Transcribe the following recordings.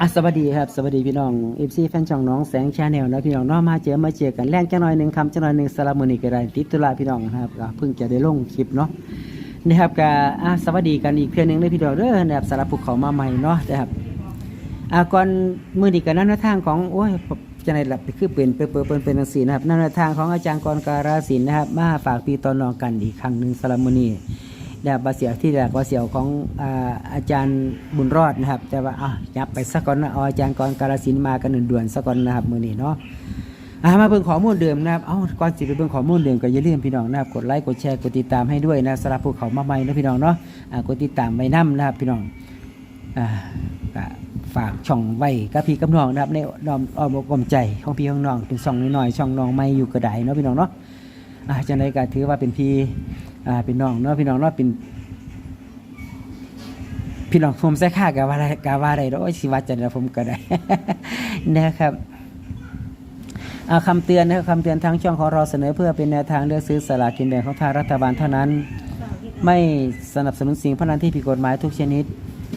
อะสวัสดีครับสวัสดีพี่น้องเอฟซีแฟนช่องน้องแสงชาแนลนะพี่น้องน้องมาเจอมาเจอกันแรงจังหน่อยหนึ่งคำจังหน่อยหนึ่งสลับมือนี่ก็ได้ติดตุลาพี่น้องนะครับก็เพิ่งจะได้ลงคลิปเนาะนะครับก็อะสวัสดีกันอีกเพื่อนหนึ่งเลยพี่น้องเด้อนะครับสำหรับภูเขามาใหม่เนาะนะครับอะก่อนมือดีกันนั่นทางของโอ้ยจะในหลับคือเป็นเปิดเปิดเป็นเป็นตังสีนะครับนั่นทางของอาจารย์กรการาศิลป์นะครับมาฝากปีตอนนองกันอีกครั้งหนึ่งสลับมือนี่ แบบบาเสียวที่แรกบาเสียวของอาอาจารย์บุญรอดนะครับ แต่ว่าอะยับไปสักก่อนนะอาอาจารย์กรการศิลป์มากันหนึ่งด่วนสักก่อนนะครับมือนี้เนาะอะมาเบิ่งข้อมูลเดิมนะครับ เอ้าก่อนสิไปเบิ่งข้อมูลเดิมก็อย่าลืมพี่น้องนะครับกดไลค์กดแชร์กดติดตามให้ด้วยนะสำหรับผู้เขามาใหม่นะพี่น้องเนาะอะกดติดตามไว้นํนะครับพี่น้องอ่าก็ฝากช่องไว้กับพี่กับน้องนะครับในนอมอ้อมอกอมใจของพี่ของน้องเป็นช่องน้อยๆช่องน้องใหม่อยู่กระไดเนาะพี่น้องเนาะอะจังไดก็ถือว่าเป็นพี่ อ่าเป็นน้องเนาะพี่น้องเนาะเป็นพี่น้องผมใส่ค่ากะว่าอะไรกะว่าอะไรโอ้ยสิว่าจะได้ผมก็ได้นะครับเอาคำเตือนนะครับคำเตือนทางช่องของเราเสนอเพื่อเป็นแนวทางเลือกซื้อสลากกินแบ่งของทางรัฐบาลเท่านั้น ไม่สนับสนุนสิ่งพนันที่ผิดกฎหมายทุกชนิด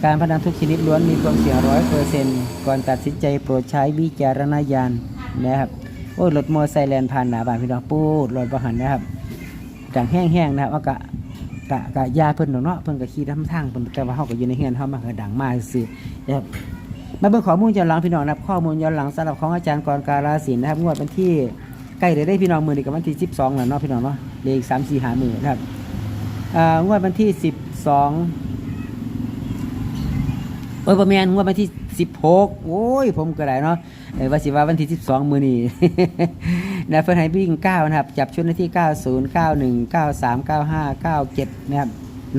การพนันทุกชนิดล้วนมีความเสี่ยงร้อยเปอร์เซ็นต์ก่อนตัดสินใจโปรดใช้วิจารณญาณนะครับโอ้รถมอเตอร์ไซค์แลนผ่านหนาบ้านพี่น้องปูดรถประหันนะครับ ดังแห้งๆนะครับว่ากะกะกะยาเพิ่นดอเนาะเพิ่นก็ขี่ทำทางเพิ่นแต่ว่าเฮาก็อยู่ในเฮือนเฮามันก็ดังมากซื่อนะครับมาเบิ่งข้อมูลย้อนหลังพี่น้องนะครับข้อมูลย้อนหลังสำหรับของอาจารย์กรการาศินนะครับงวดวันที่ใกล้ได้ได้พี่น้องมือนี่ก็วันที่ 12แล้วเนาะพี่น้องเนาะเหลืออีก3 4 5มื้อนะครับอ่างวดวันที่ 12 เอ้ยบ่แม่นงวดวันที่16โอ้ย ผมก็ได้เนาะเอ้ว่าสิว่าวันที่12มื้อนี้นะเพิ่นให้วิ่ง9นะครับ จับชุดในที่90 91 93 95 97นะครับ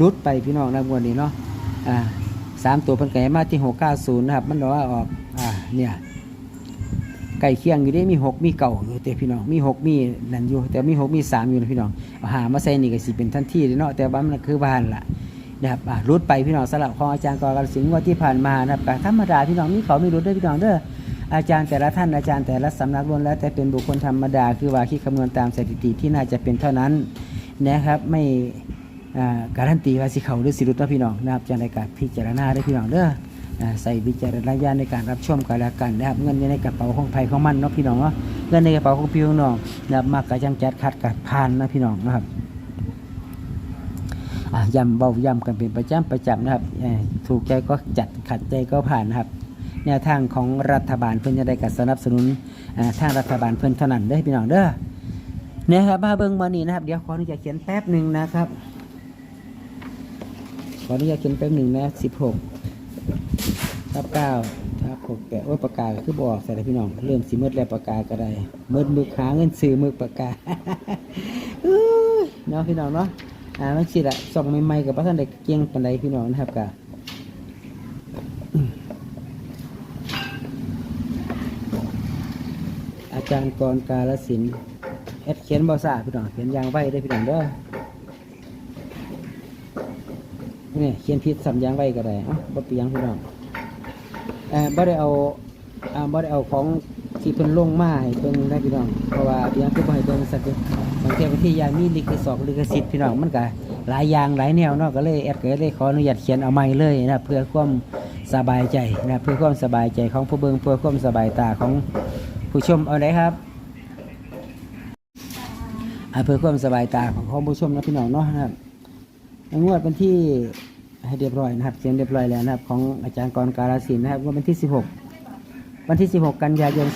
ลุดไปพี่น้องนะงวดนี้เนาะอ่าสามตัวเพิ่นก็ให้มาที่690นะครับ มันบอกว่าออกอ่าเนี่ยใกล้เคียงอยู่ได้มี6มีเก่าอยู่แต่พี่น้องมี6มีนั่นอยู่ แต่มี6มี3อยู่นะพี่น้องเอาหามาใส่นี่ก็สิเป็นทันทีเลยเนาะแต่ว่ามันคือบ้านล่ะ นะครับรุดไปพี่น้องสลับของอาจารย์กรการสิงห์งวดที่ผ่านมานะครับก็ธรรมดาพี่น้องมีเขามีรุดด้วยพี่น้องเด้ออาจารย์แต่ละท่านอาจารย์แต่ละสำนักล้วนแล้วแต่เป็นบุคคลธรรมดา คือว่าคิดคำนวณตามสถิติที่น่าจะเป็นเท่านั้นนะครับไม่การันตีว่าสิเขาหรือสิรุดนะพี่น้องนะครับจะในการพิจารณาได้พี่น้องเด้อใส่วิจารณญาณในการรับชมกันแล้วกันนะครับเงินในกระเป๋าของไผของมันเนาะพี่น้องเนาะเงินในกระเป๋าของพี่ของน้องนะครับมากกระจังจัดคัดกัดพานนะพี่น้องนะครับ ย้ำเบาย้ำกันเป็นประจำประจำนะครับถูกใจก็จัดขัดใจก็ผ่านนะครับ แนวทางของรัฐบาลเพื่อนจะได้กัสนับสนุนทางรัฐบาลเพื่อนเท่านั้นได้พี่น้องเด้อเนี่ยครับมาเบิ้งมานี่นะครับ เดี๋ยวขออนุญาตเขียนแป๊บหนึ่งนะครับ ขออนุญาตเขียนแป๊บหนึ่งนะสิบหกทับเก้าทับหกแปดโอ้ปากกาก็คือบอกใส่พี่น้องเริ่มสีมืดแล้วปากกาก็ได้มืดมือขาเงินซื้อมือปากกาอื้อเนาะพี่น้องเนาะ อ่ามันสิละส่องใหม่ๆกับพระท่านเด็กเก่งปันใดพี่น้องนะครับกะอาจารย์กรการศิลป์เอ็ดเขียนบอสาพี่น้องเขียนยางไว้ได้พี่น้องเด้อนี่เขียนผิดสำยางไว้ก็ได้อ้าบ่เปียงพี่น้องเอ่อบ่ได้เอาอ่าบ่ได้เอาของที่เพิ่นลงมาให้เพิ่นได้พี่น้องเพราะว่าเปียงคือบ่ให้เบิ่งสักด้อ บางทีบางทียามีลิขสิทธิ์ลิขสิทธิ์พี่น้องมันก็หลายอย่างหลายแนวเนาะก็เลยแอดก็เลยขออนุญาตเขียนเอาใหม่เลยนะเพื่อความสบายใจนะเพื่อความสบายใจของผู้เบิ่งเพื่อความสบายตาของผู้ชมเอาไหนครับเพื่อความสบายตาของของผู้ชมนะพี่น้องเนาะนะครับงวดวันที่ให้เรียบร้อยนะครับเขียนเรียบร้อยแล้วนะครับ ของอาจารย์กรการศิลป์นะครับวดวันที่ 16 วันที่ 16 กันยายน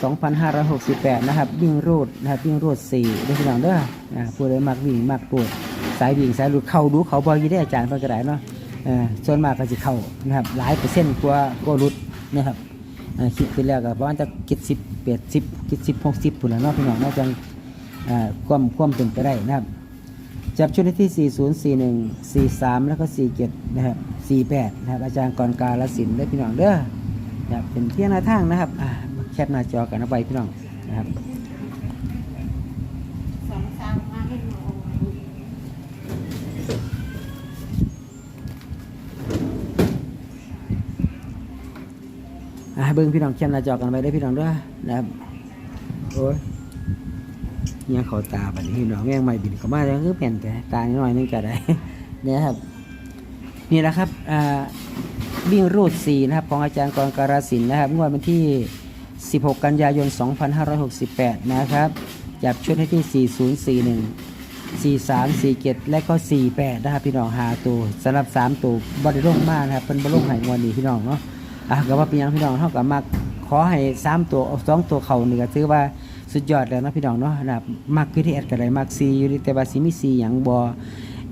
2568 นะครับ วิ่งรูดนะครับวิ่งรูด4ได้พี่น้องเด้ออ่าผู้ใดมักวิ่งมักปวดสายวิ่งสายหลุดเข้าดูเขาบ่อยอยู่ได้อาจารย์เพิ่นก็ได้เนาะเออส่วนมากก็สิเข้านะครับหลายเปอร์เซ็นต์กว่ากว่าหลุดนะครับอ่าคิดไปแล้วก็ประมาณจะ70 80 70 60พุ่นละเนาะพี่น้องเนาจังอ่าความความเป็นไปได้นะครับ จับชุดที่ 4041 43 แล้วก็ 47 นะครับ 48 นะครับ อาจารย์กรการศิลได้พี่น้องเด้อ จะเป็นเทียนหน้าทางนะครับแคปหน้าจอกันเอาไปพี่น้องนะครับเบื้องพี่น้องแคมหน้าจอกันไปได้พี่น้องด้วยนะครับโอ้ยเงี้ยเขาตาบันี้พี่น้องแง่งใหม่บินเขามาแล้วคือเปลี่ยนแต่ตาหน่อยนึงก็ได้เนี่ยครับนี่แหละครับ วิ่งรูด4นะครับของอาจารย์กรการสินนะครับงวดวันที่ 16 กันยายน 2568 นะครับจับชุดให้ที่ 4041 43 47 และก็ 48 นะครับพี่น้องหาตัวสำหรับ 3 ตัวบริโภคมากนะครับเป็นบริโภคหายงวดนี้พี่น้องเนาะอะก็ว่าเป็นยังพี่น้องเท่ากับมาขอให้ 3 ตัวสองตัวเขานี่ก็ถือว่าสุดยอดแล้วนะพี่น้องเนาะนะครับมักคือที่แอดก็ได้มักซีอยู่แต่ว่าสิมีซีหยังบ่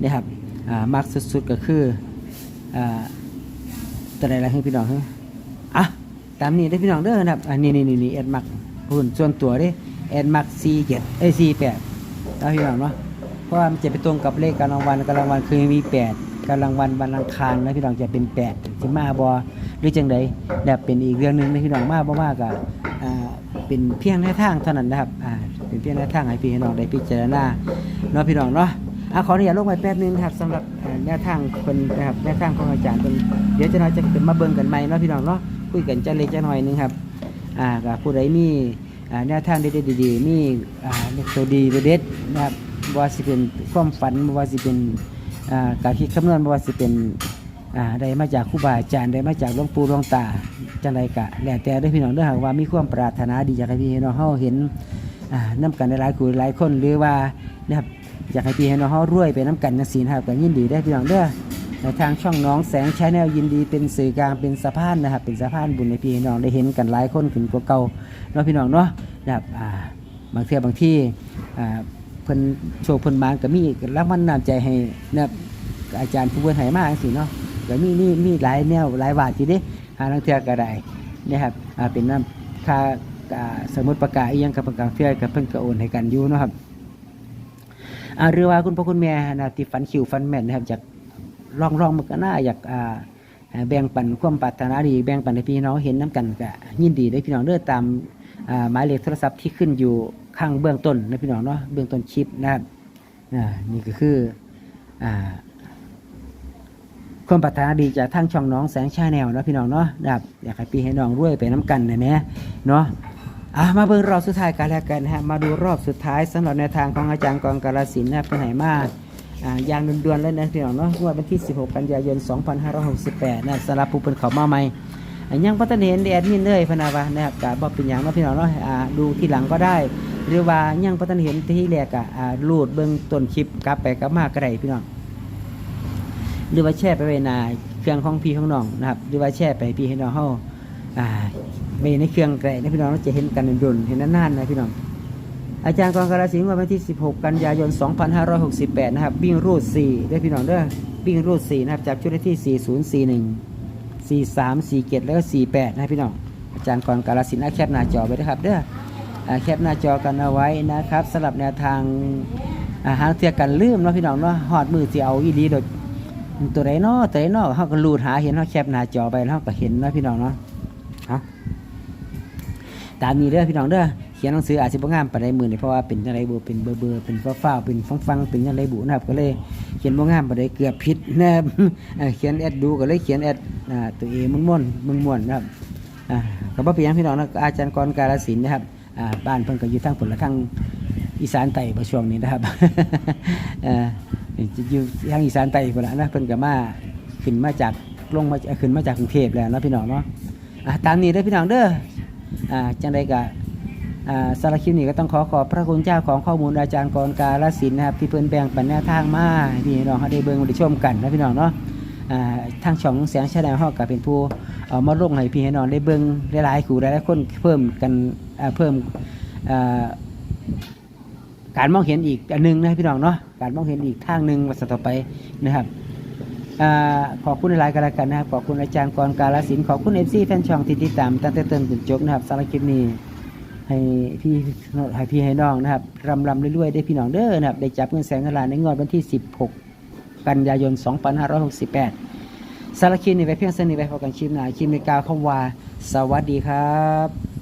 นะครับอ่ามักสุดๆก็คืออ่า ตัวใดละให้พี่น้องเฮ้อะตามนี้ได้พี่น้องเด้อนะครับอันนี้นี่นี่นี่แอดมักหุ่นส่วนตัวด้แอดมักซีเจ็ดเอ้ซีแปดแล้วพี่น้องเนาะเพราะว่ามันจะไปตรงกับเลขกำลังวันกำลังวันคือมีแปดกำลังวันวันอังคารนะพี่น้องจะเป็นแปดจะมาบอหรือจังใดแบบเป็นอีกเรื่องหนึ่งนะพี่น้องมาบ่มากอะอ่าเป็นเพียงแนวทางเท่านั้นนะครับอ่าเป็นเพียงแนวทางให้พี่น้องได้พิจารณาเนาะพี่น้องเนาะ อะขออนุญาตลงไปแป๊บนึงครับสำหรับแนวทางเป็นนะครับแนวทางของอาจารย์เป็นเดี๋ยวจะน้อยจะขึ้นมาเบิ่งกันใหม่เนาะพี่น้องเนาะคุยกันจะเล็กจะหน่อยนึงครับอ่ากับผู้ใดมีอ่าแนวทางด็ดๆดีๆมีอ่าตัวดีตัวเด็ดนะครับว่าสิเป็นความฝันว่าสิเป็นอ่าการคิดคำนวณว่าสิเป็นอ่าได้มาจากครูบาอาจารย์ได้มาจากหลวงปู่หลวงตาจังไดกะแล้วแต่เด้อพี่น้องเด้อหากว่ามีความปรารถนาดีอยากให้พี่น้องเฮาเห็นอ่าน้ำกันหลายๆคู่หลายคนหรือว่านะครับ อยากให้พี่ให้น้องเขารวยไปน้ำกันนะสีนะครับก็ยินดีได้พี่น้องเด้อในทางช่องน้องแสงชาแนลยินดีเป็นสื่อกลางเป็นสะพานนะครับ เป็นสะพานบุญในพี่น้องได้เห็นกันหลายคนขึ้นกว่าเก่าเนาะพี่น้องเนาะนะครับอ่าบางเทื่อบางที่เพิ่นโชว์เพิ่นมานก็มีรางวัลนำใจให้นะครับอาจารย์ผู้เพิ่นให้มาจังซี่เนาะก็มีนี่มีหลายแนวหลายบาทอยู่เด้หาลางเทือก็ได้นะครับเป็นน้ำค่าสมมติประกาศยังกับประกาศเพื่อกับเพิ่นก็โอนให้กันอยู่นะครับ อ่าหรือว่าคุณพ่อคุณแม่นะที่ฝันคิวฝันแม่นนะครับอยากลองลองมันก็น่าอยากอ่าแบ่งปันความปรารถนาดีแบ่งปันให้พี่น้องเห็นน้กันก็ยินดีได้พี่น้องเด้อตามหมายเลขโทรศัพท์ที่ขึ้นอยู่ข้างเบื้องต้นนะพี่น้องเนาะเบื้องต้นคลิปนะครับนี่ก็คืออ่าความปรารถนาดีจากทางช่องน้องแสงชาแนลนะพี่น้องเนาะนะครับอยากให้พี่ให้น้องรวยไปน้ำกันนะแม่เนาะ อะมาเบิ่งรอบสุดท้ายกันแล้วกันนะฮะมาดูรอบสุดท้ายสำหรับแนวทางของอาจารย์กองกาลสินนะครับเป็นไหนมาอ่าอย่างด่วนๆเลยนะพี่น้องเนาะงวดวันที่ 16 กันยายน 2568นะสำหรับผู้เป็นเขามาใหม่อะยังพัฒนเห็นแอดมินเลยพนาวานะครับกาบอกเป็นอย่างเนาะพี่น้องเนาะอ่าดูทีหลังก็ได้ หรือว่ายังพัฒนเห็นที่แรกอะอ่ารูดเบิ่งต้นคลิปกลับไปกลับมาก็ได้พี่น้องหรือว่าแช่ไปไว้ในเครื่องของพี่ของน้องนะครับหรือว่าแช่ไปพี่ให้น้องเฮาอ่า ไว้ในเครื่องไก่นะพี่น้องเราจะเห็นกันดุนเห็นนานๆนะพี่น้อง อาจารย์กรกราศิลป์วันที่ 16 กันยายน 2568 นะครับวิ่งรูด4ได้อพี่น้องเด้อวิ่งรูด4นะครับจากชุดเลขที่ 4041 43 47 แล้วก็ 48 นะพี่น้อง อาจารย์กรกาลสินธุ์อะแคปหน้าจอไว้นะครับเด้ออ่าแคปหน้าจอกันเอาไว้นะครับสำหรับแนวทางอาหารเทียกันลืมเนาะพี่น้องเนาะหอดมือสิเอาอีดีโดยตัวไหนเนาะตัวไหนเนาะเขาก็รูดหาเห็นเขาแคปหน้าจอไปแล้วก็เห็นนะพี่น้องเนาะเอา ตามนี้เด้อพี่น้องเด้อเขียนหนังสืออาจจะบ่งามปานใดมือนี่เพราะว่าเป็นจังไดบุเป็นเบอร์เบอร์เป็นฟ้าฟ้าเป็นฟังฟังเป็นจังไดบุนะครับก็เลยเขียนบ่งามปานใดเกือบผิดนะครับเขียนแอดดูก็เลยเขียนแอดตัวเอมึนม่วนมึนม่วนนะครับอ่าก็บ่เป็นหยังพี่น้องนะอาจารย์กรกาลสินธุ์นะครับบ้านเพิ่นก็อยู่ทางผลละทางอีสานใต้บ่ช่วงนี้นะครับเอ่อจะอยู่ทางอีสานใต้พุ่นละนะเพิ่นก็มาขึ้นมาจากลงมาขึ้นมาจากกรุงเทพแล้วนะพี่น้องเนาะอะตามนี้เด้อพี่น้องเด้อ อ่าจังไดก็อ่าสารคลิปนี้ก็ต้องขอขอบพระคุณเจ้าของข้อมูลอาจารย์กรกาลสินธุ์นะครับที่เพิ่นแบ่งปันแนวทางมาพี่น้องเขาได้เบิ่งได้ชมกันนะพี่น้องเนาะอ่าทางช่องแสงชาแนลเฮาก็เป็นผู้เอามาลงให้พี่ให้น้องได้เบิ่งหลายๆคู่หลายๆคนเพิ่มกันอ่าเพิ่มอ่าการมองเห็นอีกอันหนึงนะพี่น้องเนาะการมองเห็นอีกทางหนึ่งวันต่อไปนะครับ ขอบคุณหลายกันแล้วกันนะครับ ขอบคุณอาจารย์กรกาลสิน ขอบคุณเอฟซีแฟนช่องที่ติดตามตั้งแต่ต้นจนจบนะครับสารคลิปนี้ให้พี่ให้พี่ให้น้องนะครับรำรำเรื่อยๆได้พี่น้องเด้อนะครับ ได้จับเงินแสนเงินล้านในงวดวันที่ 16 กันยายน 2568 สารคลิปนี้ไว้เพียงเท่านี้ไว้พบกันคลิปหน้าคลิปในกลาวคำว่า สวัสดีครับ